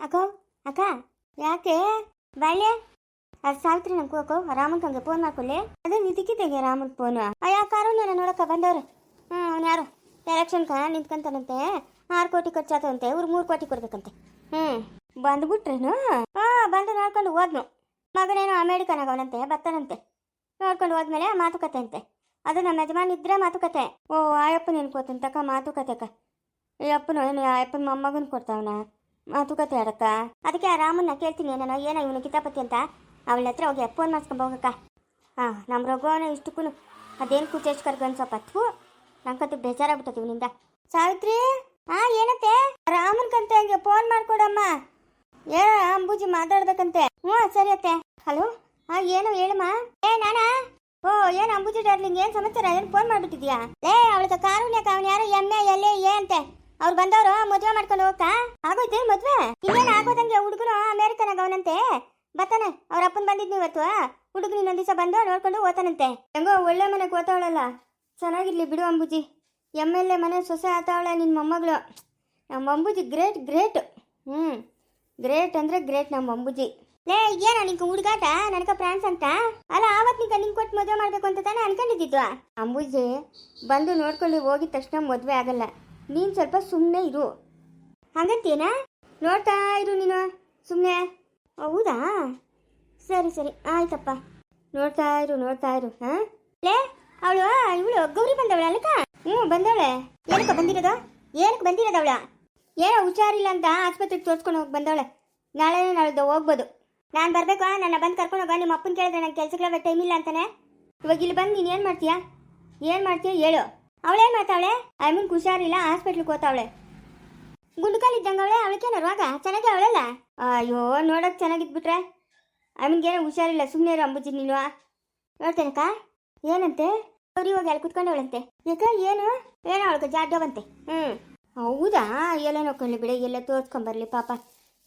ಅಕ್ಕೋ, ಅಕ್ಕ, ಯಾಕೆ? ಬಾಳ್ಯ ಅದು ಸಾವಿತ್ರಿ ನಂಗೆ ಹೋಗೋ ರಾಮನ್ ಹಂಗೆ ಫೋನ್ ಮಾಡ್ಕೊಳ್ಳಿ ಅದೇ ನಿಧಿಕಿದ್ದಾಗೆ ರಾಮನ್ ಫೋನ್ ಅಯ್ಯ ಕಾರುಣ್ಯನ ನೋಡಕ್ಕ ಬಂದವ್ರು. ಹ್ಞೂ ಅವ್ನು ಯಾರು? ಎಲೆಕ್ಷನ್ಕ ನಿಂತ್ಕೊಂತಾನಂತೆ. ಆರು ಕೋಟಿ ಖರ್ಚಾತಂತೆ. ಇವ್ರು ಮೂರು ಕೋಟಿ ಕೊಡ್ಬೇಕಂತೆ. ಹ್ಞೂ ಬಂದ್ಬಿಟ್ರೇನು? ಹಾಂ ಬಂದು ನೋಡ್ಕೊಂಡು ಹೋದ್ನು. ಮಗನೇನೋ ಅಮೇರಿಕನಾಗ ಅವನಂತೆ ಬರ್ತಾನಂತೆ ನೋಡ್ಕೊಂಡು ಹೋದ್ಮೇಲೆ ಮಾತುಕತೆ ಅಂತೆ ಅದು ನಮ್ಮ ಯಜಮಾನ್ ಇದ್ರೆ ಮಾತುಕತೆ. ಓ ಆಯಪ್ಪ ನೆನ್ಕೋತಂತಕ್ಕ ಮಾತುಕತೆ ಅಕ್ಕ. ಈ ಅಪ್ಪನು ಏನು, ಆ ಅಪ್ಪನ ಮೊಮ್ಮಗನ್ ಕೊಡ್ತಾವನ? ಮಾತುಕತೆ ಆಡಕ್ಕ ಅದಕ್ಕೆ ಆ ರಾಮನ್ನ ಕೇಳ್ತೀನಿ ನಾನು ಏನೋ ಇವನು ಕಿತಾಪತಿ ಅಂತ. ಅವಳ ಹತ್ರ ಹೋಗಿ ಫೋನ್ ಮಾಡ್ಸ್ಕೊಂಬೋಗಕ್ಕ ಹಾಂ ನಮ್ಮ ರಘುವನ ಇಷ್ಟಕ್ಕೂ ಅದೇನು ಕುಚೇಶ್ಕರ್ ಗನ್ಸಪ್ಪ ಥೂ ನಂಗಂತೂ ಬೇಜಾರಾಗ್ಬಿಟ್ಟತಿ ಇವನಿಂದ. ಸಾವಿತ್ರಿ ಹಾ ಏನತ್ತೆ ರಾಮನ್ ಕಂತೆ ಹಂಗೆ ಫೋನ್ ಮಾಡ್ಕೊಡಮ್ಮ. ಏ ಅಂಬೂಜಿ ಮಾತಾಡ್ಬೇಕಂತೆ. ಹ್ಞೂ, ಸರಿ ಅತ್ತೆ. ಹಲೋ ಹಾ ಏನು ಹೇಳಮ್ಮ? ಏ, ನಾನಾ? ಓ, ಏನು ಅಂಬುಜಿ ಡಾರ್ಲಿಂಗ್, ಏನು ಸಮಾಚಾರ? ಏನು ಫೋನ್ ಮಾಡ್ಬಿಟ್ಟಿದ್ಯಾ? ಲೇ, ಅವಳದ ಕಾರುಣ್ಯಕ ಅವನು ಯಾರೋ ಎಮ್ಮೆ ಎಲ್ಲೇ ಏ ಅಂತೆ. ಅವ್ರು ಬಂದವರು ಮದ್ವೆ ಮಾಡ್ಕೊಂಡು ಹೋಗಕ್ಕ ಆಗೋಯ್ತು ಮದ್ವೆ? ಇನ್ನೇನು ಆಗೋದಂಗೆ ಹುಡುಗರು ಅಮೇರಿಕನಾಗ ಅವನಂತೆ? ಬರ್ತಾನೆ ಅವ್ರ ಅಪ್ಪನ್ ಬಂದಿದ್ನಿ ಇವತ್ತು. ಹುಡುಗನ ಇನ್ನೊಂದ್ ದಿವಸ ಬಂದು ನೋಡ್ಕೊಂಡು ಓತಾನಂತೆ ಹೆಂಗೋ ಒಳ್ಳೆ ಮನೆಗೆ ಓತಾವಳಲ್ಲ ಚೆನ್ನಾಗಿರ್ಲಿ ಬಿಡು ಅಂಬುಜಿ. ಎಂ ಎಲ್ ಎ ಮನೆ ಸೊಸೆ ಆತಾವಳೆ ನಿನ್ನ ಮೊಮ್ಮಗಳು. ನಮ್ಮ ಅಂಬುಜಿ ಗ್ರೇಟ್ ಗ್ರೇಟ್. ಹ್ಞೂ ಗ್ರೇಟ್ ಅಂದ್ರೆ ಗ್ರೇಟ್ ನಮ್ಮ ಅಂಬುಜಿ. ಲೇ ಏನ ನಿಂಗೆ ಹುಡುಗಾಟ? ನನಗ ಫ್ರಾನ್ಸ್ ಅಂತ? ಅಲ್ಲ, ಆವತ್ ನಿಂಗೆ ನಿಂಗೆ ಕೊಟ್ಟು ಮದುವೆ ಮಾಡ್ಬೇಕು ಅಂತ ತಾನೇ ಅನ್ಕೊಂಡಿದ್ದಿದ್ವಾ? ಅಂಬುಜಿ, ಬಂದು ನೋಡ್ಕೊಳ್ಳಿ ಹೋಗಿದ ತಕ್ಷಣ ಮದುವೆ ಆಗಲ್ಲ. ನೀನು ಸ್ವಲ್ಪ ಸುಮ್ಮನೆ ಇರು. ಹಂಗಂತೀನಾ ನೋಡ್ತಾ ಇರು ನೀನು ಸುಮ್ಮನೆ ಹೌದಾ? ಸರಿ ಸರಿ, ಆಯ್ತಪ್ಪ. ನೋಡ್ತಾ ಇರು ನೋಡ್ತಾ ಇರು, ಹಾಂ? ಲೇ, ಅವಳು, ಇವಳು ಗೌರಿ ಬಂದವಳ ಅಲ್ಲಕ್ಕ ಹ್ಞೂ, ಬಂದವಳೆ. ಏನಕ್ಕೆ ಬಂದಿರೋದು? ಏನಕ್ಕೆ ಬಂದಿರೋದು ಅವಳ? ಏನೋ ಹುಷಾರಿಲ್ಲ ಅಂತ ಆಸ್ಪತ್ರೆಗೆ ತೋರಿಸ್ಕೊಂಡು ಹೋಗಿ ಬಂದವಳೆ. ನಾಳೆ ನಾಳ್ದು ಹೋಗ್ಬೋದು. ನಾನು ಬರಬೇಕು, ನನ್ನ ಬಂದು ಕರ್ಕೊಂಡು ಹೋಗ, ನಿಮ್ಮ ಅಪ್ಪನ ಕೇಳಿದ್ರೆ ನನ್ನ ಕೆಲ್ಸಕ್ಕೆ ಟೈಮ್ ಇಲ್ಲ ಅಂತಾನೆ. ಇವಾಗ ಇಲ್ಲಿ ಬಂದು ನೀನು ಏನು ಮಾಡ್ತೀಯಾ? ಏನು ಮಾಡ್ತೀಯಾ ಹೇಳು. ಅವಳೇನು ಮಾಡ್ತಾವಳೆ ಐಮನ್ ಹುಷಾರಿಲ್ಲ ಹಾಸ್ಪಿಟ್ಲಿಗೆ ಹೋತಾವಳೆ ಗುಂಡುಕಾಲ್ ಇದ್ದಂಗೆ ಅವಳೆ ಅವಳಿಗೇನು ರೋಗ ಚೆನ್ನಾಗಿ ಅವಳಲ್ಲ? ಅಯ್ಯೋ, ನೋಡಕ್ ಚೆನ್ನಾಗಿದ್ಬಿಟ್ರೆ. ಅವನಿಗೇನೋ ಹುಷಾರಿಲ್ಲ ಸುಮ್ಮನೆ ಅಂಬುಜಿ ನೀನು. ನೋಡ್ತೇನಕ್ಕ ಏನಂತೆ? ಅವ್ರು ಇವಾಗ ಅಲ್ಲಿ ಕುತ್ಕೊಂಡವಳಂತೆ? ಯಾಕ? ಏನು? ಏನೋ ಅವಳಿಗೆ ಜಾಡ್ಯವಂತೆ ಹ್ಞೂ ಹೌದಾ? ಎಲ್ಲ ನೋಡ್ಕೊಳ್ಳಿ ಬಿಡಿ, ಎಲ್ಲ ತೋರ್ಸ್ಕೊಂಬರ್ಲಿ ಪಾಪ.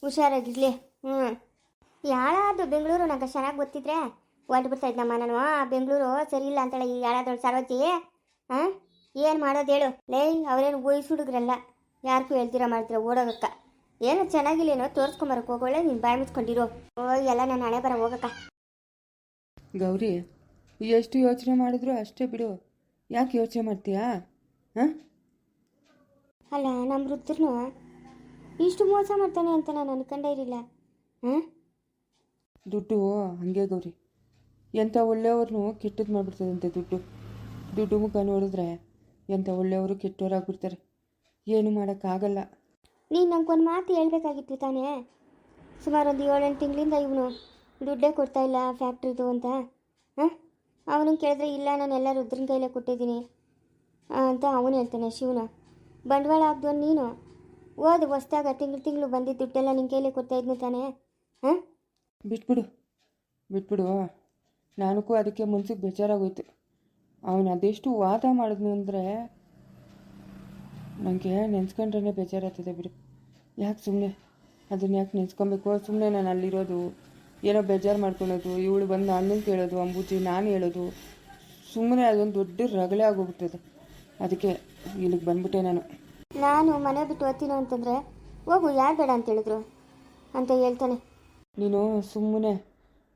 ಹುಷಾರಾಗಿರ್ಲಿ. ಹ್ಞೂ ಯಾಳಾದ್ರು ಬೆಂಗಳೂರು ನಂಗೆ ಚೆನ್ನಾಗಿ ಗೊತ್ತಿದ್ರೆ ಹೊರಟು ಬಿಡ್ತಾ ಇದ್ದಮ್ಮ ನಾನು ಬೆಂಗಳೂರು ಸರಿ ಇಲ್ಲ ಅಂತೇಳಿ ಯಾಳಾದ್ರು ಸರೋಜಿ ಹಾಂ ಏನು ಮಾಡೋದು ಹೇಳು. ಲೇ ಅವ್ರೇನು ವಯಸ್ಸು ಹುಡುಗ್ರಲ್ಲ. ಯಾರಿಗೂ ಹೇಳ್ತೀರ ಮಾಡ್ತೀರಾ ಓಡೋಗಕ್ಕ. ಏನು ಚೆನ್ನಾಗಿಲ್ಲೇನೋ ತೋರಿಸ್ಕೊಂಬರಕ್ಕೆ ಹೋಗೋಳೆ ನೀನು ಬಾಯಿ ಮುಚ್ಕೊಂಡಿರೋ. ಓ ಎಲ್ಲ ನಾನು ಹಣೆ ಬರ ಹೋಗಕ್ಕ. ಗೌರಿ ಎಷ್ಟು ಯೋಚನೆ ಮಾಡಿದ್ರು ಅಷ್ಟೇ ಬಿಡು. ಯಾಕೆ ಯೋಚನೆ ಮಾಡ್ತೀಯಾ? ಹಾಂ? ಅಲ್ಲ ನಮ್ಮ ವೃದ್ಧರ್ನು ಇಷ್ಟು ಮೋಸ ಮಾಡ್ತಾನೆ ಅಂತ ನಾನು ಅನ್ಕೊಂಡೇ ಇರಲಿಲ್ಲ. ಹಾಂ? ದುಡ್ಡು ಹಂಗೆ ಗೌರಿ. ಎಂಥ ಒಳ್ಳೆಯವ್ರನ್ನೂ ಕೆಟ್ಟದ್ದು ಮಾಡಿಬಿಡ್ತದಂತೆ ದುಡ್ಡು. ದುಡ್ಡು ಮುಖ ನೋಡಿದ್ರೆ ಎಂಥ ಒಳ್ಳೆಯವರು ಕೆಟ್ಟವರಾಗ್ಬಿಡ್ತಾರೆ. ಏನು ಮಾಡೋಕ್ಕಾಗಲ್ಲ. ನೀನು ನಂಗೆ ಒಂದು ಮಾತು ಹೇಳ್ಬೇಕಾಗಿತ್ತು ತಾನೇ? ಸುಮಾರು ಒಂದು ಏಳೆಂಟು ತಿಂಗಳಿಂದ ಇವನು ದುಡ್ಡೇ ಕೊಡ್ತಾ ಇಲ್ಲ ಫ್ಯಾಕ್ಟ್ರಿದು ಅಂತ. ಹಾಂ? ಅವನು ಕೇಳಿದ್ರೆ ಇಲ್ಲ ನಾನು ಎಲ್ಲ ರುದ್ರನ ಕೈಲೇ ಕೊಟ್ಟಿದ್ದೀನಿ ಅಂತ ಅವನು ಹೇಳ್ತಾನೆ ಶಿವನ. ಬಂಡವಾಳ ಹಾಕ್ದು ನೀನು? ಓದು ಹೊಸ್ದಾಗ ತಿಂಗಳು ತಿಂಗಳು ಬಂದಿದ್ದ ದುಡ್ಡೆಲ್ಲ ನಿನ್ನ ಕೈಲೇ ಕೊಡ್ತಾ ಇದ್ನು ತಾನೇ? ಹಾಂ? ಬಿಟ್ಬಿಡು. ಬಿಟ್ಬಿಡು. ನನಗೂ ಅದಕ್ಕೆ ಮನ್ಸಿಗೆ ಬೇಜಾರಾಗೋಯ್ತು. ಅವನು ಅದೆಷ್ಟು ವಾದ ಮಾಡಿದ್ನು ಅಂದರೆ ನನಗೆ ನೆನ್ಸ್ಕೊಂಡ್ರೆ ಬೇಜಾರಾಗ್ತದೆ ಬಿಡು. ಯಾಕೆ ಸುಮ್ಮನೆ ಅದನ್ನ ಯಾಕೆ ನೆನ್ಸ್ಕೊಬೇಕು? ಸುಮ್ಮನೆ ನಾನು ಅಲ್ಲಿರೋದು ಏನೋ ಬೇಜಾರು ಮಾಡ್ಕೊಳ್ಳೋದು ಇವಳು ಬಂದು ಅಣ್ಣನ ಕೇಳೋದು ಅಂಬೂಜಿ ನಾನು ಹೇಳೋದು ಸುಮ್ಮನೆ ಅದೊಂದು ದೊಡ್ಡ ರಗಳೆ ಆಗೋಗ್ಬಿಡ್ತದೆ ಅದಕ್ಕೆ ಇಲ್ಲಿಗೆ ಬಂದ್ಬಿಟ್ಟೆ ನಾನು. ನಾನು ಮನೆ ಬಿಟ್ಟು ಓದ್ತೀನೋ ಅಂತಂದರೆ ಹೋಗು ಯಾರು ಬೇಡ ಅಂತ ಹೇಳಿದ್ರು? ಅಂತ ಹೇಳ್ತಾನೆ. ನೀನು ಸುಮ್ಮನೆ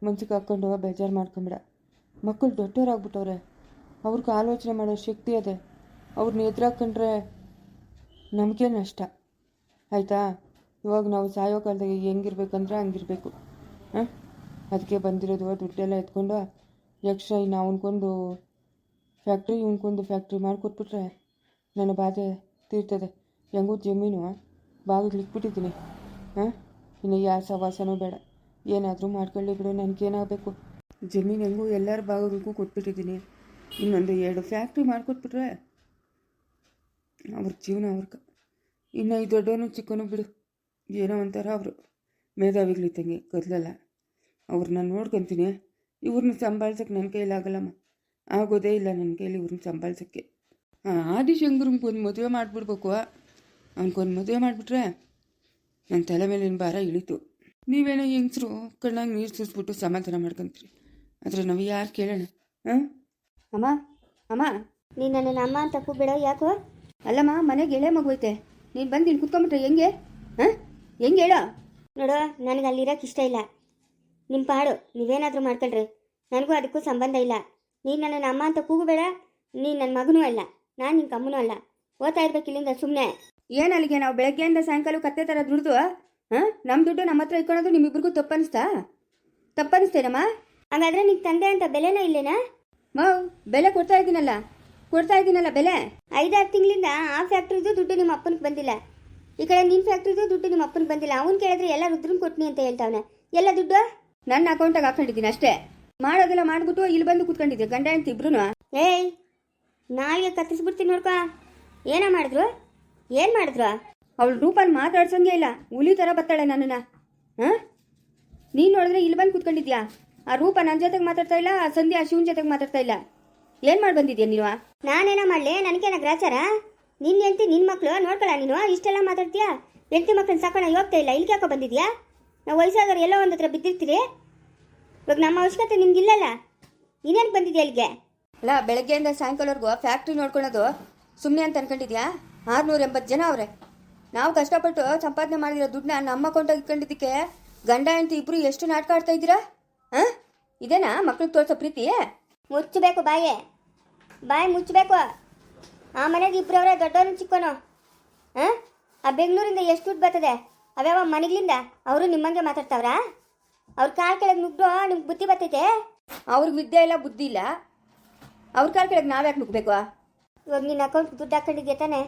ಮನ್ಸಿಗೆ ಹಾಕ್ಕೊಂಡು ಬೇಜಾರು ಮಾಡ್ಕೊಂಬಿಡ. ಮಕ್ಕಳು ದೊಡ್ಡವರಾಗ್ಬಿಟ್ಟವ್ರೆ ಅವ್ರಿಗೆ ಆಲೋಚನೆ ಮಾಡೋ ಶಕ್ತಿ ಅದೇ. ಅವ್ರನ್ನ ಎದುರಾಕೊಂಡ್ರೆ ನಮಗೆ ನಷ್ಟ. ಆಯಿತಾ? ಇವಾಗ ನಾವು ಸಾಯೋ ಕಾಲದಾಗ ಹೆಂಗಿರ್ಬೇಕಂದ್ರೆ ಹಂಗಿರ್ಬೇಕು. ಹಾಂ ಅದಕ್ಕೆ ಬಂದಿರೋದು ದುಡ್ಡೆಲ್ಲ ಎತ್ಕೊಂಡು ಯಕ್ಷ ಇನ್ನು ಅವನ್ಕೊಂದು ಫ್ಯಾಕ್ಟ್ರಿ ಇವನ್ಕೊಂದು ಫ್ಯಾಕ್ಟ್ರಿ ಮಾಡಿಕೊಟ್ಬಿಟ್ರೆ ನನ್ನ ಬಾಧೆ ತೀರ್ತದೆ. ಹೆಂಗೂ ಜಮೀನು ಬಾಗಿಲು ಇಟ್ಬಿಟ್ಟಿದ್ದೀನಿ. ಹಾಂ ಇನ್ನು ಯಾವ ಸವಾಸನೂ ಬೇಡ. ಏನಾದರೂ ಮಾಡ್ಕೊಳ್ಳಿ ಬಿಡು, ನನಗೇನಾಗಬೇಕು. ಜಮೀನು ಹೆಂಗೂ ಎಲ್ಲರ ಭಾಗಗಳಿಗೂ ಕೊಟ್ಬಿಟ್ಟಿದ್ದೀನಿ. ಇನ್ನೊಂದು ಎರಡು ಫ್ಯಾಕ್ಟ್ರಿ ಮಾಡಿಕೊಟ್ಬಿಟ್ರೆ ಅವ್ರ ಜೀವನ ಅವ್ರಿಗೆ ಇನ್ನು ಈ ದೊಡ್ಡವನು ಚಿಕ್ಕನೂ ಬಿಡು. ಏನೋ ಒಂಥರ ಅವರು. ಮೇಧಾವಿಗಳಿದ್ದಂಗೆ ಕದಲಲ್ಲ. ಅವ್ರನ್ನ ನೋಡ್ಕೊತೀನಿ. ಇವ್ರನ್ನ ಸಂಭಾಳ್ಸೋಕ್ಕೆ ನನ್ನ ಕೈಲಾಗಲ್ಲಮ್ಮ. ಆಗೋದೇ ಇಲ್ಲ ನನ್ನ ಕೈಲಿ ಇವ್ರನ್ನ ಸಂಭಾಳ್ಸೋಕ್ಕೆ. ಹಾಂ ಆದಿಶಂಕರಂಗೆ ಒಂದು ಮದುವೆ ಮಾಡಿಬಿಡ್ಬೇಕು. ಅವ್ನಿಗೊಂದು ಮದುವೆ ಮಾಡಿಬಿಟ್ರೆ ನನ್ನ ತಲೆ ಮೇಲಿನ ಭಾರ ಇಳಿತು. ನೀವೇನೋ ಹೆಂಗಸ್ರು ಕಣ್ಣಾಗಿ ನೀರು ಸುರಿಸ್ಬಿಟ್ಟು ಸಮಾಧಾನ ಮಾಡ್ಕೊಂತೀರಿ. ಆದರೆ ನಾವು ಯಾರು ಕೇಳೋಣ? ಹಾಂ? ಅಮ್ಮ ಅಮ್ಮ. ನೀನು ನನ್ನ ಅಮ್ಮ ಅಂತ ಕೂಬೇಡ ಯಾಕೋ? ಅಲ್ಲಮ್ಮ ಮನೆಗೆ ಎಳೆ ಮಗುವೈತೆ ನೀನು ಬಂದು ಇಲ್ಲಿ ಕುತ್ಕೊಂಬಿಟ್ರೆ ಹೆಂಗೆ? ಹಾಂ? ಹೆಂಗೆ ಹೇಳ? ನೋಡು ನನಗೆ ಅಲ್ಲಿರೋಕೆ ಇಷ್ಟ ಇಲ್ಲ. ನಿಮ್ಮ ಪಾಡು ನೀವೇನಾದರೂ ಮಾಡ್ಕೊಳ್ರಿ. ನನಗೂ ಅದಕ್ಕೂ ಸಂಬಂಧ ಇಲ್ಲ. ನೀನು ನನ್ನ ಅಮ್ಮ ಅಂತ ಕೂಗಬೇಡ ನೀನು ನನ್ನ ಮಗನೂ ಅಲ್ಲ. ನಾನು ನಿನ್ನ ಕಮ್ಮನೂ ಅಲ್ಲ. ಓದ್ತಾ ಇರ್ಬೇಕು ಇಲ್ಲಿಂದ ಸುಮ್ಮನೆ ಏನು ಅಲ್ಲಿಗೆ ನಾವು ಬೆಳಗ್ಗೆಯಿಂದ ಸಾಯಂಕಾಲ ಕತ್ತೆ ಥರ ದುಡ್ದು? ಹಾಂ? ನಮ್ಮ ದುಡ್ಡು ನಮ್ಮ ಹತ್ರ ಇಟ್ಕೊಳೋದು ನಿಮ್ಮಿಬ್ರಿಗೂ ತಪ್ಪನಿಸ್ತಾ? ತಪ್ಪನಿಸ್ತೇನಮ್ಮ? ಹಾಗಾದ್ರೆ ನಿನ್ನ ತಂದೆ ಅಂತ ಬೆಲೆನೇ ಇಲ್ಲೇನಾ? ಮಾವ್ ಬೆಲೆ ಕೊಡ್ತಾ ಇದ್ದೀನಲ್ಲ. ಕೊಡ್ತಾ ಇದ್ದೀನಲ್ಲ ಬೆಲೆ? ಐದಾರು ತಿಂಗಳಿಂದ ಆ ಫ್ಯಾಕ್ಟ್ರಿದು ದುಡ್ಡು ನಿಮ್ಮ ಅಪ್ಪನಿಗೆ ಬಂದಿಲ್ಲ. ಈ ಕಡೆ ನಿನ್ನ ಫ್ಯಾಕ್ಟ್ರಿದು ದುಡ್ಡು ನಿಮ್ಮ ಅಪ್ಪನಿಗೆ ಬಂದಿಲ್ಲ. ಅವ್ನು ಕೇಳಿದ್ರೆ ಎಲ್ಲ ರುದ್ರನ್ ಕೊಟ್ನಿ ಅಂತ ಹೇಳ್ತಾವನೆ. ಎಲ್ಲ ದುಡ್ಡು? ನನ್ನ ಅಕೌಂಟಾಗ ಹಾಕೊಂಡಿದ್ದೀನಿ ಅಷ್ಟೇ. ಮಾಡೋದೆಲ್ಲ ಮಾಡ್ಬಿಟ್ಟು ಇಲ್ಲಿ ಬಂದು ಕೂತ್ಕೊಂಡಿದ್ದೆ. ಗಂಡ ಅಂತ ಇಬ್ರು ಏಯ್ ನಾಳೆ ಕತ್ತಿಸ್ಬಿಡ್ತೀನಿ ನೋಡ್ಕೊ. ಏನ ಮಾಡಿದ್ರು? ಏನು ಮಾಡಿದ್ರು? ಅವಳು ರೂಪಲ್ಲಿ ಮಾತಾಡ್ಸಂಗೆ ಇಲ್ಲ. ಹುಲಿ ಥರ ಬರ್ತಾಳೆ ನನ್ನನ್ನು. ಹಾಂ? ನೀನು ನೋಡಿದ್ರೆ ಇಲ್ಲಿ ಬಂದು ಕೂತ್ಕೊಂಡಿದ್ಯಾ? ಆ ರೂಪ ನನ್ನ ಜೊತೆಗೆ ಮಾತಾಡ್ತಾ ಇಲ್ಲ ಆ ಸಂಧ್ಯಾ ಆ ಶಿವನ ಜೊತೆಗೆ ಮಾತಾಡ್ತಾ ಇಲ್ಲ. ಏನು ಮಾಡಿ ಬಂದಿದ್ಯಾ ನೀನು? ನಾನೇನ ಮಾಡಲಿ? ನನಗೇನ ಗ್ರಾಚಾರ? ನಿನ್ನ ಹೆಂಡತಿ ನಿನ್ನ ಮಕ್ಕಳು ನೋಡ್ಕೊಳ ನೀನು? ಇಷ್ಟೆಲ್ಲ ಮಾತಾಡ್ತೀಯಾ? ಹೆಂಡತಿ ಮಕ್ಕಳನ್ನ ಸಾಕೋಣ ಹೋಗ್ತಾ ಇಲ್ಲ? ಇಲ್ಲಿಗೆ ಯಾಕೋ ಬಂದಿದ್ಯಾ? ನಾವು ವಯಸ್ಸಾದವ್ರು ಎಲ್ಲೋ ಒಂದು ಹತ್ರ ಬಿದ್ದಿರ್ತೀರಿ ಇವಾಗ ನಮ್ಮ ಅವಶ್ಯಕತೆ ನಿಮ್ಗಿಲ್ಲಲ್ಲ? ನೀನೇನ್ ಬಂದಿದ್ಯಾ ಇಲ್ಲಿಗೆ? ಅಲ್ಲ ಬೆಳಗ್ಗೆಯಿಂದ ಸಾಯಂಕಾಲವರೆಗೂ ಫ್ಯಾಕ್ಟ್ರಿ ನೋಡ್ಕೊಳ್ಳೋದು ಸುಮ್ಮನೆ ಅಂತ ಅನ್ಕೊಂಡಿದ್ಯಾ? ಆರ್ನೂರ ಎಂಬತ್ತು ಜನ ಅವ್ರೆ. ನಾವು ಕಷ್ಟಪಟ್ಟು ಸಂಪಾದನೆ ಮಾಡಿದಿರೋ ದುಡ್ಡನ್ನ ನಮ್ಮ ಅಕೌಂಟಾಗಿ ಇಟ್ಕೊಂಡಿದ್ದಕ್ಕೆ ಗಂಡ ಹೆಂಡತಿ ಇಬ್ರು ಎಷ್ಟು ನಾಟಕ ಆಡ್ತಾ ಇದ್ದೀರಾ? ಹಾಂ? ಇದೇನಾ ಮಕ್ಳಿಗೆ ತೋರಿಸೋ ಪ್ರೀತಿ? ಮುಚ್ಚಬೇಕು ಬಾಯೇ. ಬಾಯಿ ಮುಚ್ಚಬೇಕು. ಆ ಮನೆಗೆ ಇಬ್ಬರವ್ರೆ ದೊಡ್ಡವನು ಚಿಕ್ಕವನು ಹಾಂ? ಆ ಬೆಂಗಳೂರಿಂದ ಎಷ್ಟು ದುಡ್ಡು ಬರ್ತದೆ? ಅವ್ಯಾವ ಮನೆಗಳಿಂದ ಅವರು ನಿಮ್ಮಂಗೆ ಮಾತಾಡ್ತಾವ್ರಾ? ಅವ್ರ ಕಾಲ್ ಕೆಳಗೆ ನುಗ್ಗು ನಿಮ್ಗೆ ಬುದ್ಧಿ ಬರ್ತೈತೆ? ಅವ್ರಿಗೆ ವಿದ್ಯೆ ಇಲ್ಲ ಬುದ್ಧಿ ಇಲ್ಲ. ಅವ್ರ ಕಾಲ ಕೆಳಗೆ ನಾವ್ಯಾಕೆ ನುಗ್ಬೇಕು ಇವಾಗ ನಿನ್ನ ಅಕೌಂಟ್ ದುಡ್ಡು ಹಾಕೊಂಡಿದ್ದೆ ತಾನೆ?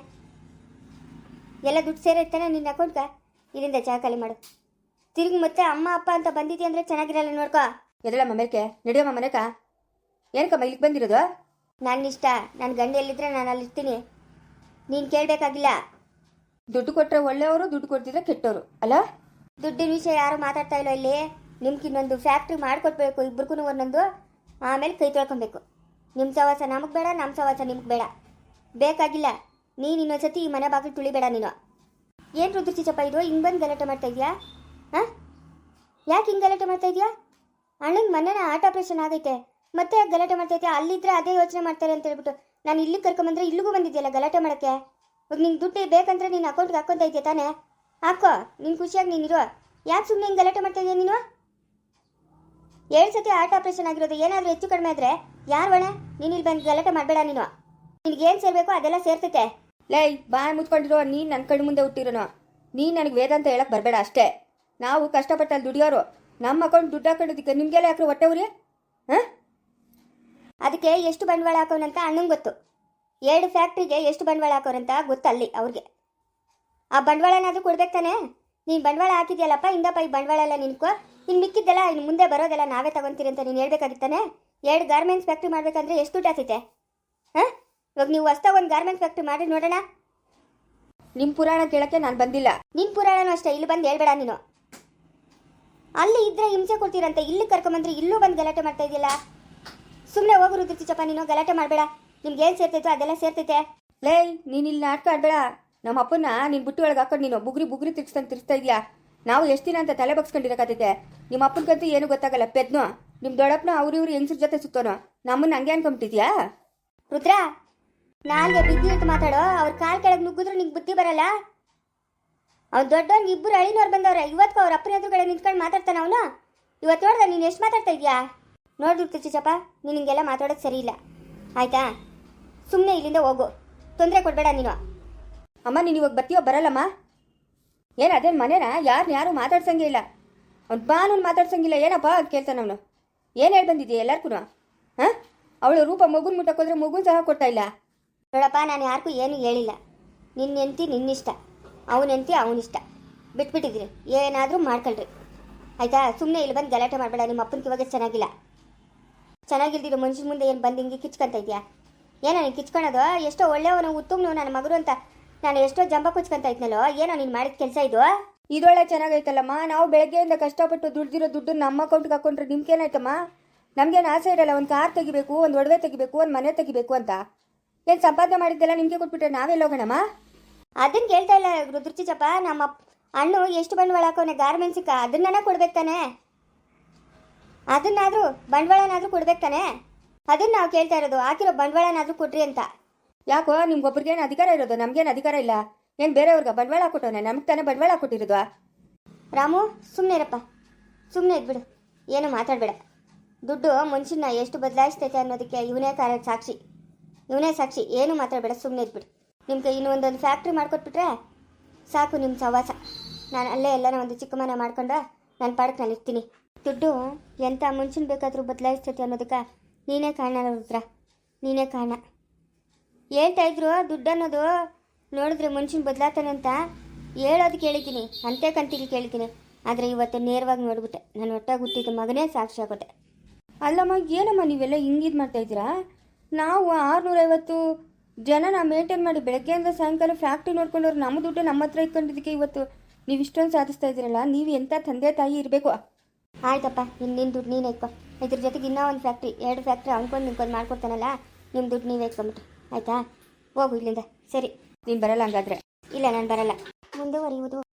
ಎಲ್ಲ ದುಡ್ಡು ಸೇರೈತಾನೆ ನಿನ್ನ ಅಕೌಂಟ್ಗೆ? ಇಲ್ಲಿಂದ ಚಾ ಖಾಲಿ ಮಾಡು. ತಿರುಗಿ ಮತ್ತೆ ಅಮ್ಮ ಅಪ್ಪ ಅಂತ ಬಂದಿದ್ಯಾ ಅಂದರೆ ಚೆನ್ನಾಗಿರಲ್ಲ ನೋಡ್ಕೋ. ಎದಳಮ್ಮ ಮೇಲ್ಕೆ? ನಡೆಯಮ್ಮ ಮನೆಕ ಏನಕ್ಕಮ್ಮ ಇಲ್ಲಿಗೆ ಬಂದಿರೋದು? ನನ್ನ ಇಷ್ಟ ನನ್ನ ಗಂಡ ಎಲ್ಲಿದ್ರೆ ನಾನು ಅಲ್ಲಿರ್ತೀನಿ. ನೀನು ಕೇಳಬೇಕಾಗಿಲ್ಲ. ದುಡ್ಡು ಕೊಟ್ಟರೆ ಒಳ್ಳೆಯವರು ದುಡ್ಡು ಕೊಡ್ತಿದ್ರೆ ಕೆಟ್ಟವರು. ಅಲ್ಲ ದುಡ್ಡಿನ ವಿಷಯ ಯಾರು ಮಾತಾಡ್ತಾ ಇಲ್ಲ ಇಲ್ಲಿ? ನಿಮ್ಗೆ ಇನ್ನೊಂದು ಫ್ಯಾಕ್ಟ್ರಿ ಮಾಡಿಕೊಡ್ಬೇಕು ಇಬ್ರಿಗೂ ಒಂದೊಂದು. ಆಮೇಲೆ ಕೈ ತೊಳ್ಕೊಬೇಕು. ನಿಮ್ಮ ಸವಾಸ ನಮಗೆ ಬೇಡ ನಮ್ಮ ಸವಾಸ ನಿಮ್ಗೆ ಬೇಡ. ಬೇಕಾಗಿಲ್ಲ. ನೀನು ಇನ್ನೊಂದ್ಸತಿ ಈ ಮನೆ ಬಾಗಿಲು ತುಳಿಬೇಡ ನೀನು. ಏನು ರುದ್ರಚಿಚಪ್ಪ ಇದು? ಹಿಂಗೆ ಬಂದು ಗಲಾಟೆ ಮಾಡ್ತಾ ಇದೆಯಾ? ಹಾಂ? ಯಾಕೆ ಹಿಂಗೆ ಗಲಾಟೆ ಮಾಡ್ತಾ ಇದೆಯಾ? ಅಣ್ಣನ ಮನೆನ ಆರ್ಟ್ ಆಪ್ರೇಷನ್ ಆಗೈತೆ. ಮತ್ತೆ ಯಾಕೆ ಗಲಾಟೆ ಮಾಡ್ತಾ ಇದೆಯಾ? ಅಲ್ಲಿದ್ರೆ ಅದೇ ಯೋಚನೆ ಮಾಡ್ತಾರೆ ಅಂತ ಹೇಳ್ಬಿಟ್ಟು ನಾನು ಇಲ್ಲಿಗೆ ಕರ್ಕೊಂಬಂದ್ರೆ ಇಲ್ಲಿಗೂ ಬಂದಿದ್ದೀಯಲ್ಲ ಗಲಾಟೆ ಮಾಡೋಕ್ಕೆ? ಇವಾಗ ನಿಂಗೆ ದುಡ್ಡು ಬೇಕಂದ್ರೆ ನೀನು ಅಕೌಂಟ್ಗೆ ಹಾಕ್ಕೊಂತ ಇದೆಯಾ ತಾನೇ? ಹಾಕೋ, ನೀನು ಖುಷಿಯಾಗಿ ನೀನಿರು ಯಾಕೆ ಸುಮ್ಮನೆ ಹಿಂಗೆ ಗಲಾಟೆ ಮಾಡ್ತಾ ಇದೆಯಾ ನೀನು? ಏಳು ಸತಿ ಆರ್ಟ್ ಆಪರೇಷನ್ ಆಗಿರೋದು ಏನಾದರೂ ಹೆಚ್ಚು ಕಡಿಮೆ ಆದರೆ ಯಾರು ಒಣ ನೀನು ಇಲ್ಲಿ ಬಂದು ಗಲಾಟೆ ಮಾಡಬೇಡ ನೀನು. ನಿನಗೇನು ಸೇರಬೇಕು ಅದೆಲ್ಲ ಸೇರ್ತೈತೆ. ಲೈ, ಬಾಯ್ ಮುಚ್ಕೊಂಡಿರೋ ನೀನು ನನ್ನ ಕಣ್ಣು ಮುಂದೆ ಹುಟ್ಟಿರೋನು? ನೀನು ನನಗೆ ವೇದಾಂತ ಹೇಳಕ್ಕೆ ಬರಬೇಡ ಅಷ್ಟೇ. ನಾವು ಕಷ್ಟಪಟ್ಟಲ್ಲಿ ದುಡಿಯೋರು ನಮ್ಮ ಅಕೌಂಟ್ ದುಡ್ಡು ಹಾಕೊಂಡಿದ್ದಕ್ಕೆ ನಿಮಗೆಲ್ಲ ಯಾಕ್ರೆ ಹೊಟ್ಟೆ ಹಾಂ? ಅದಕ್ಕೆ ಎಷ್ಟು ಬಂಡವಾಳ ಹಾಕೋನಂತ ಅಣ್ಣಂಗೆ ಗೊತ್ತು. ಎರಡು ಫ್ಯಾಕ್ಟ್ರಿಗೆ ಎಷ್ಟು ಬಂಡವಾಳ ಹಾಕೋರಂತ ಗೊತ್ತಲ್ಲಿ ಅವ್ರಿಗೆ. ಆ ಬಂಡವಾಳನಾದರೂ ಕೊಡ್ಬೇಕು ತಾನೆ? ನೀನು ಬಂಡವಾಳ ಹಾಕಿದ್ಯಲ್ಲಪ್ಪ ಇಂದಪ್ಪ ಈ ಬಂಡವಾಳ ಎಲ್ಲ ನಿನ್ಕೋ. ಇನ್ನು ಮಿಕ್ಕಿದ್ದೆಲ್ಲ ಇನ್ನು ಮುಂದೆ ಬರೋದೆಲ್ಲ ನಾವೇ ತಗೊಂತೀರಿ ಅಂತ ನೀನು ಹೇಳ್ಬೇಕಾಗಿತ್ತಾನೆ ಎರಡು ಗಾರ್ಮೆಂಟ್ಸ್ ಫ್ಯಾಕ್ಟ್ರಿ ಮಾಡ್ಬೇಕಂದ್ರೆ ಎಷ್ಟು ದುಡ್ಡು ಆಗ್ತೈತೆ ಹಾಂ? ಇವಾಗ ನೀವು ಹೊಸ್ದಾಗಿ ಒಂದು ಗಾರ್ಮೆಂಟ್ಸ್ ಫ್ಯಾಕ್ಟ್ರಿ ಮಾಡಿ ನೋಡೋಣ. ನಿಮ್ಮ ಪುರಾಣ ಕೇಳಕ್ಕೆ ನಾನು ಬಂದಿಲ್ಲ. ನಿನ್ ಪುರಾಣನೂ ಅಷ್ಟೇ ಇಲ್ಲಿ ಬಂದು ಹೇಳ್ಬೇಡ ನೀನು. ಅಲ್ಲಿ ಇದ್ರೆ ಹಿಂಸೆ ಕೊಡ್ತೀರಂತೆ. ಇಲ್ಲಿ ಕರ್ಕೊಂಬಂದ್ರೆ ಇಲ್ಲೂ ಬಂದು ಗಲಾಟೆ ಮಾಡ್ತಾ ಇದೆಯಲ್ಲ. ಸುಮ್ಮನೆ ಹೋಗು ರುದ್ರಿಚಪ್ಪ ನೀನು ಗಲಾಟೆ ಮಾಡಬೇಡ. ನಿಮ್ಗೆ ಏನು ಸೇರ್ತೈತೋ ಅದೆಲ್ಲ ಸೇರ್ತೈತೆ. ಲೇ ನೀನು ಇಲ್ಲಿ ನಾಟಕ ಆಡ್ಬೇಡ. ನಮ್ಮ ಅಪ್ಪನ ನೀನು ಬುಟ್ಟಿ ಒಳಗೆ ಹಾಕೊಂಡು ನೀನು. ಬುಗ್ರಿ ಬುಗ್ರಿ ತಿರ್ಸ್ತಾನೆ ತಿರ್ಸ್ತಾ ಇದೆಯಾ? ನಾವು ಎಷ್ಟು ದಿನ ಅಂತ ತಲೆ ಬಗ್ಸ್ಕೊಂಡಿರಕತ್ತೈತೆ. ನಿಮ್ಮ ಅಪ್ಪನಿಗಂತೂ ಏನು ಗೊತ್ತಾಗಲ್ಲ. ಪೆದ್ನು ನಿಮ್ಮ ದೊಡ್ಡಪ್ಪನ ಅವ್ರ ಇವ್ರು ಹೆಂಗ್ಸ್ರ ಜೊತೆ ಸುತ್ತೋನೋ? ನಮ್ಮನ್ನ ಹಂಗೆ ಅನ್ಕೊಂಬಿಟ್ಟಿದ್ಯಾ? ರುದ್ರ ನಾಲ್ಗೆ ಬಿದ್ದಿ ಅಂತ ಮಾತಾಡೋ. ಅವ್ರ ಕಾಲ್ ಕೆಳಗೆ ನುಗ್ಗಿದ್ರು ನಿಂಗೆ ಬುದ್ಧಿ ಬರಲ್ಲ. ಅವ್ನು ದೊಡ್ಡವ್ನಿಗೆ ಇಬ್ಬರು ಅಳಿನವ್ರು ಬಂದವ್ರೆ. ಇವತ್ತು ಅವ್ರ ಅಪ್ಪನ ಎದುರುಗಡೆ ನಿಂತ್ಕೊಂಡು ಮಾತಾಡ್ತಾನೆ ಅವನು. ಇವತ್ತು ನೋಡ್ದೆ ನೀನು ಎಷ್ಟು ಮಾತಾಡ್ತಾ ಇದೀಯಾ? ನೋಡ್ಬಿಡ್ತು ಚಿಚ್ಚಪ್ಪ ನೀನು ಹಿಂಗೆಲ್ಲ ಮಾತಾಡೋದು ಸರಿ ಇಲ್ಲ. ಆಯಿತಾ? ಸುಮ್ಮನೆ ಇಲ್ಲಿಂದ ಹೋಗು. ತೊಂದರೆ ಕೊಡಬೇಡ ನೀನು. ಅಮ್ಮ, ನೀನು ಇವಾಗ ಬರ್ತೀಯೋ ಬರಲ್ಲಮ್ಮ? ಏನು ಅದೇ ಮನೇನ? ಯಾರನ್ನ ಯಾರು ಮಾತಾಡ್ಸಂಗೆ ಇಲ್ಲ. ಅವ್ನು ಬಾನು ಮಾತಾಡ್ಸಂಗಿಲ್ಲ ಏನಪ್ಪ ಅಂತ ಕೇಳ್ತಾನೆ ಅವನು. ಏನು ಹೇಳಿ ಬಂದಿದ್ದೀಯ ಎಲ್ಲರಿಗೂ ಹಾಂ? ಅವಳು ರೂಪ ಮಗುನ ಮುಟ್ಟಕ್ಕೋದ್ರೆ ಮಗುನ ಸಹ ಕೊಡ್ತಾ ಇಲ್ಲ. ನೋಡಪ್ಪ, ನಾನು ಯಾರಿಗೂ ಏನೂ ಹೇಳಿಲ್ಲ. ನಿನ್ನ ಹೆಂಡ್ತಿ ನಿನ್ನಿಷ್ಟ. ಅವನ ಹೆಂಡ್ತಿ ಅವನಿಷ್ಟ ಬಿಟ್ಬಿಟ್ಟಿದ್ರಿ. ಏನಾದರೂ ಮಾಡ್ಕೊಳ್ರಿ. ಆಯಿತಾ? ಸುಮ್ಮನೆ ಇಲ್ಲಿ ಬಂದು ಗಲಾಟೆ ಮಾಡಬೇಡ. ನಿಮ್ಮ ಅಪ್ಪನಿಗೆ ಇವಾಗ ಚೆನ್ನಾಗಿಲ್ಲ. ಚೆನ್ನಾಗಿಲ್ದಿರೋ ಮನುಷ್ಯನ ಮುಂದೆ ಏನು ಬಂದು ಹಿಂಗೆ ಕಿಚ್ಕೊಂತ ಇದೆಯಾ? ಏನೋ ನೀನು ಕಿಚ್ಕೊಳೋದು? ಎಷ್ಟೋ ಒಳ್ಳೆಯವನು ಉತ್ತುಮ್ನು ನನ್ನ ಮಗರು ಅಂತ ನಾನು ಎಷ್ಟೋ ಜಂಬ ಕುಚ್ಕೊಂತ ಇದ್ನಲ್ಲೋ? ಏನೋ ನೀನು ಮಾಡಿದ ಕೆಲಸ ಇದು? ಇದೊಳ್ಳೆ ಚೆನ್ನಾಗೈತಲ್ಲಮ್ಮ. ನಾವು ಬೆಳಗ್ಗೆಯಿಂದ ಕಷ್ಟಪಟ್ಟು ದುಡ್ದಿರೋ ದುಡ್ಡು ನಮ್ಮ ಅಕೌಂಟ್ಗೆ ಹಾಕೊಂಡ್ರೆ ನಿಮ್ಗೇನಾಯ್ತಮ್ಮ? ನಮ್ಗೇನು ಆಸೆ ಇರಲ್ಲ. ಒಂದು ಕಾರ್ ತೆಗಿಬೇಕು, ಒಂದು ಒಡವೆ ತೆಗಿಬೇಕು, ಒಂದು ಮನೆ ತೆಗಿಬೇಕು ಅಂತ. ಏನು ಸಂಪಾದನೆ ಮಾಡಿದ್ದೆಲ್ಲ ನಿಮಗೆ ಕೊಟ್ಬಿಟ್ರೆ ನಾವೆಲ್ಲ ಹೋಗೋಣಮ್ಮ? ಅದನ್ನ ಕೇಳ್ತಾ ಇಲ್ಲ ರುದ್ರಚಿಚಪ್ಪ ನಮ್ಮ ಅಣ್ಣು ಎಷ್ಟು ಬಂಡವಾಳ ಹಾಕೋನೆ ಗಾರ್ಮೆಂಟ್ಸಿಗೆ ಅದನ್ನ ಕೊಡ್ಬೇಕು ತಾನೆ. ಅದನ್ನಾದರೂ ಬಂಡವಾಳನಾದರೂ ಕೊಡ್ಬೇಕು ತಾನೆ. ಅದನ್ನ ನಾವು ಕೇಳ್ತಾ ಇರೋದು ಹಾಕಿರೋ ಬಂಡವಾಳನಾದರೂ ಕೊಡ್ರಿ ಅಂತ. ಯಾಕೋ ನಿಮ್ಗೊಬ್ರಿಗೇನು ಅಧಿಕಾರ ಇರೋದು? ನಮಗೇನು ಅಧಿಕಾರ ಇಲ್ಲ? ಏನು ಬೇರೆಯವ್ರಿಗೆ ಬಂಡವಾಳ ಕೊಟ್ಟವನೆ? ನಮ್ಗೆ ತಾನೇ ಬಂಡವಾಳ ಕೊಟ್ಟಿರೋದು? ರಾಮು ಸುಮ್ಮನೆ ಇರಪ್ಪ. ಸುಮ್ಮನೆ ಇದ್ಬಿಡು. ಏನು ಮಾತಾಡಬೇಡ. ದುಡ್ಡು ಮನುಷ್ಯನ ಎಷ್ಟು ಬದಲಾಯಿಸ್ತೈತೆ ಅನ್ನೋದಕ್ಕೆ ಇವನೇ ಕಾರಣ ಸಾಕ್ಷಿ. ಇವನೇ ಸಾಕ್ಷಿ. ಏನು ಮಾತಾಡಬೇಡ ಸುಮ್ಮನೆ ಇದ್ಬಿಡು. ನಿಮ್ಗೆ ಇನ್ನೂ ಒಂದೊಂದು ಫ್ಯಾಕ್ಟ್ರಿ ಮಾಡಿಕೊಟ್ಬಿಟ್ರೆ ಸಾಕು ನಿಮ್ಮ ಸವಾಸ ನಾನು ಅಲ್ಲೇ ಎಲ್ಲನ ಒಂದು ಚಿಕ್ಕ ಮನೆ ಮಾಡ್ಕೊಂಡು ನಾನು ಪಾಡಕ್ಕೆ ನಾನು ಇರ್ತೀನಿ. ದುಡ್ಡು ಎಂಥ ಮನುಷ್ಯನ ಬೇಕಾದರೂ ಬದಲಾಯಿಸ್ತೈತೆ ಅನ್ನೋದಕ್ಕೆ ನೀನೇ ಕಾರಣ ರುದ್ರ ನೀನೇ ಕಾರಣ. ಹೇಳ್ತಾ ಇದ್ರು ದುಡ್ಡು ಅನ್ನೋದು ನೋಡಿದ್ರೆ ಮನುಷ್ಯನ ಬದಲಾತಾನೆ ಅಂತ ಹೇಳೋದು ಕೇಳಿದ್ದೀನಿ. ಅಂತೆ ಕಂತಿಗೆ ಕೇಳಿದ್ದೀನಿ. ಆದರೆ ಇವತ್ತು ನೇರವಾಗಿ ನೋಡ್ಬಿಟ್ಟೆ. ನಾನು ಒಟ್ಟಾಗಿ ಹುಟ್ಟಿದ ಮಗನೇ ಸಾಕ್ಷಿ ಆಗುತ್ತೆ ಅಲ್ಲಮ್ಮ, ಏನಮ್ಮ ನೀವೆಲ್ಲ ಹಿಂಗಿದ್ ಮಾಡ್ತಾ ಇದ್ದೀರಾ? ನಾವು ಆರುನೂರೈವತ್ತು ಜನನ ಮೇಂಟೈನ್ ಮಾಡಿ ಬೆಳಗ್ಗೆಯಿಂದ ಸಾಯಂಕಾಲ ಫ್ಯಾಕ್ಟ್ರಿ ನೋಡ್ಕೊಂಡವ್ರು ನಮ್ಮ ದುಡ್ಡು ನಮ್ಮ ಹತ್ರ ಇಟ್ಕೊಂಡಿದ್ದಕ್ಕೆ ಇವತ್ತು ನೀವು ಇಷ್ಟೊಂದು ಸಾಧಿಸ್ತಾ ಇದ್ದೀರಲ್ಲ ನೀವು ಎಂಥ ತಂದೆ ತಾಯಿ ಇರಬೇಕು? ಆಯ್ತಪ್ಪ ನಿನ್ನ ದುಡ್ಡು ನೀನು ಇಟ್ಕೊ. ಇದ್ರ ಜೊತೆಗೆ ಇನ್ನೂ ಒಂದು ಫ್ಯಾಕ್ಟ್ರಿ ಎರಡು ಫ್ಯಾಕ್ಟ್ರಿ ಅಂದ್ಕೊಂಡು ನಿಮ್ಗೊಂದು ಮಾಡ್ಕೊಡ್ತಾನಲ್ಲ ನಿಮ್ಮ ದುಡ್ಡು ನೀವೇ ಇಟ್ಕೊಂಬಿಟ್ರಿ. ಆಯ್ತಾ? ಹೋಗು ಇಲ್ಲಿಂದ. ಸರಿ. ನೀನು ಬರಲ್ಲ ಹಂಗಾದ್ರೆ. ಇಲ್ಲ ನಾನು ಬರಲ್ಲ. ಮುಂದುವರಿಯುವುದು.